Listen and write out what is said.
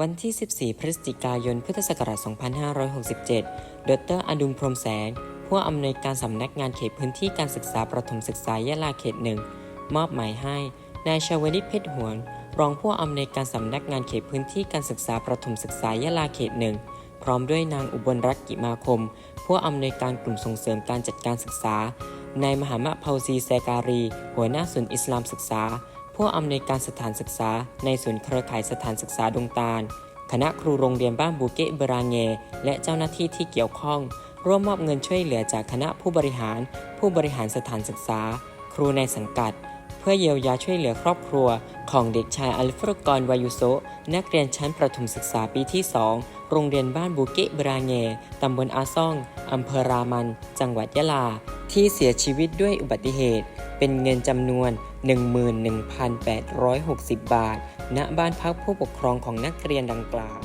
วันที่ 14 พฤศจิกายน พุทธศักราช 2567 ดรอดุลพรมแสง ผู้อำนวยการสำนักงานเขตพื้นที่การศึกษาประถมศึกษายะลาเขตหนึ่ง มอบหมายให้ นายชาวลิตเพชรหวน รองผู้อำนวยการสำนักงานเขตพื้นที่การศึกษาประถมศึกษายะลาเขตหนึ่ง พร้อมด้วยนางอุบลรัตน์กิมาคม ผู้อำนวยการกลุ่มส่งเสริมการจัดการศึกษา นายมหามะเภาซีแซการี หัวหน้าศูนย์อิสลามศึกษา ผู้อำนวยการสถานศึกษาในศูนย์เครือข่ายสถานศึกษาดงตาล คณะครูโรงเรียนบ้านบูเกะเบรางเง และเจ้าหน้าที่ที่เกี่ยวข้อง ร่วมมอบเงินช่วยเหลือจากคณะผู้บริหาร ผู้บริหารสถานศึกษา ครูในสังกัด เพื่อเยียวยาช่วยเหลือครอบครัว ของเด็กชายอัลฟรกรวายุโซนักเรียนชั้นประถมศึกษาปีที่ 2 โรงเรียนบ้านบูเกะเบรางเงตำบลอาซ่องอำเภอรามัน จังหวัดยะลา ที่เสียชีวิตด้วยอุบัติเหตุ เป็นเงินจำนวน 11,860 บาท ณ บ้านพักผู้ปกครองของนักเรียนดังกล่าว